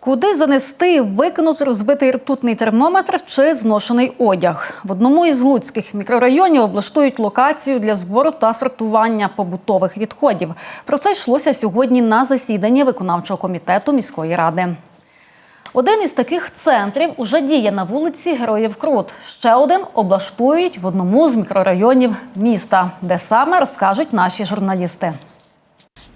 Куди занести викинути розбитий ртутний термометр чи зношений одяг? В одному із луцьких мікрорайонів облаштують локацію для збору та сортування побутових відходів. Про це йшлося сьогодні на засіданні виконавчого комітету міської ради. Один із таких центрів уже діє на вулиці Героїв Крут. Ще один облаштують в одному з мікрорайонів міста, де саме розкажуть наші журналісти.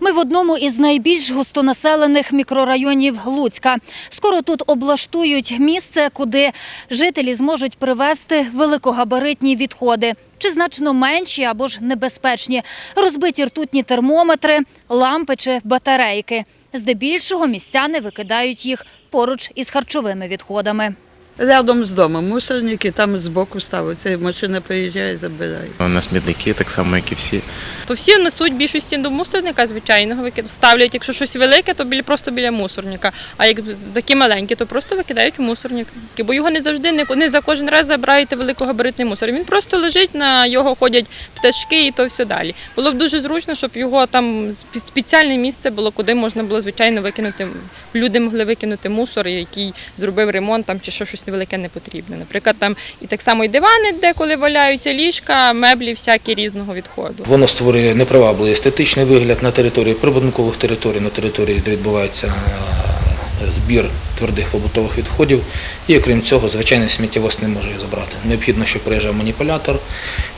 Ми в одному із найбільш густонаселених мікрорайонів Луцька. Скоро тут облаштують місце, куди жителі зможуть привезти великогабаритні відходи. Чи значно менші або ж небезпечні, розбиті ртутні термометри, лампи чи батарейки. Здебільшого містяни викидають їх поруч із харчовими відходами. Рядом з домом мусорники, там збоку ставиться, і машина приїжджає, забирає. На смітники, так само, як і всі. То всі несуть більшості до мусорника звичайного викиду. Ставлять, якщо щось велике, то біля просто біля мусорника. А як такі маленькі, то просто викидають у мусорник. Бо його не завжди не, не за кожен раз забираєте великогабаритний мусор. Він просто лежить на його ходять пташки і то все далі. Було б дуже зручно, щоб його там спеціальне місце було, куди можна було звичайно викинути. Люди могли викинути мусор, який зробив ремонт там чи що щось невелике не потрібне. Наприклад, там і так само і дивани, деколи валяються ліжка, меблі всякі різного відходу. Воно створює непривабливий естетичний вигляд на території прибудинкових територій, на території, де відбувається е, збір твердих побутових відходів. І окрім цього, звичайний сміттєвоз не може її забрати. Необхідно, щоб приїжджав маніпулятор.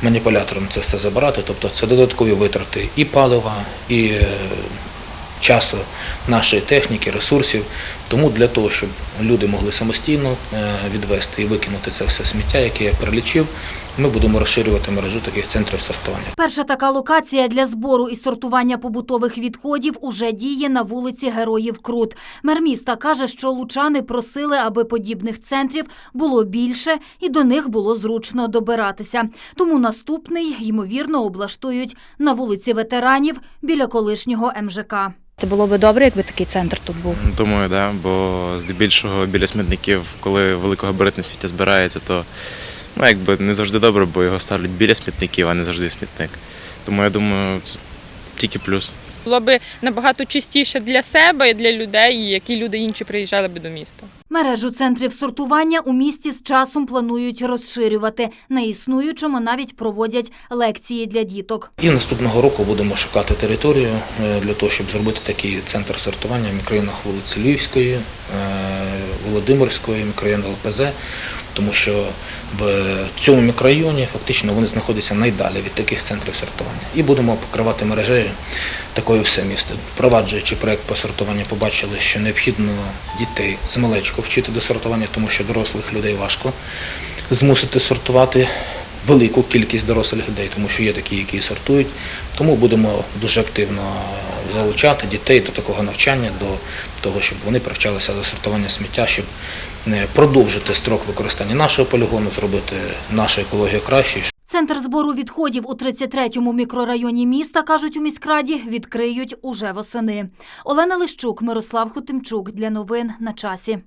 Маніпулятором це все забирати, тобто це додаткові витрати і палива, і е, часу нашої техніки, ресурсів. Тому для того, щоб люди могли самостійно е, відвести і викинути це все сміття, яке я перелічив, ми будемо розширювати мережу таких центрів сортування. Перша така локація для збору і сортування побутових відходів уже діє на вулиці Героїв Крут. Мер міста каже, що лучани просили, аби подібних центрів було більше і до них було зручно добиратися. Тому наступний, ймовірно, облаштують на вулиці ветеранів біля колишнього МЖК. Це було би добре, якби такий центр тут був. Думаю, да, бо здебільшого біля смітників, коли великогабаритне сміття збирається, то ну, якби не завжди добре, бо його ставлять біля смітників, а не завжди смітник. Тому я думаю, це тільки плюс. Було би набагато чистіше для себе і для людей, які люди інші приїжджали би до міста. Мережу центрів сортування у місті з часом планують розширювати. На існуючому навіть проводять лекції для діток. І наступного року будемо шукати територію е, для того, щоб зробити такий центр сортування в мікрорайонах вулиці Львівської, е, Володимирської, мікрорайон ЛПЗ, тому що в цьому мікрорайоні фактично вони знаходяться найдалі від таких центрів сортування. І будемо покривати мережею такою все місто. Впроваджуючи проект по сортуванню, побачили, що необхідно дітей з малечку вчити до сортування, тому що дорослих людей важко змусити сортувати велику кількість дорослих людей, тому що є такі, які сортують. Тому будемо дуже активно залучати дітей до такого навчання, до того, щоб вони привчалися до сортування сміття, щоб продовжити строк використання нашого полігону, зробити нашу екологію кращою, Центр збору відходів у 33-му мікрорайоні міста, кажуть у міськраді, відкриють уже восени. Олена Лищук, Мирослав Хотимчук. Для новин на часі.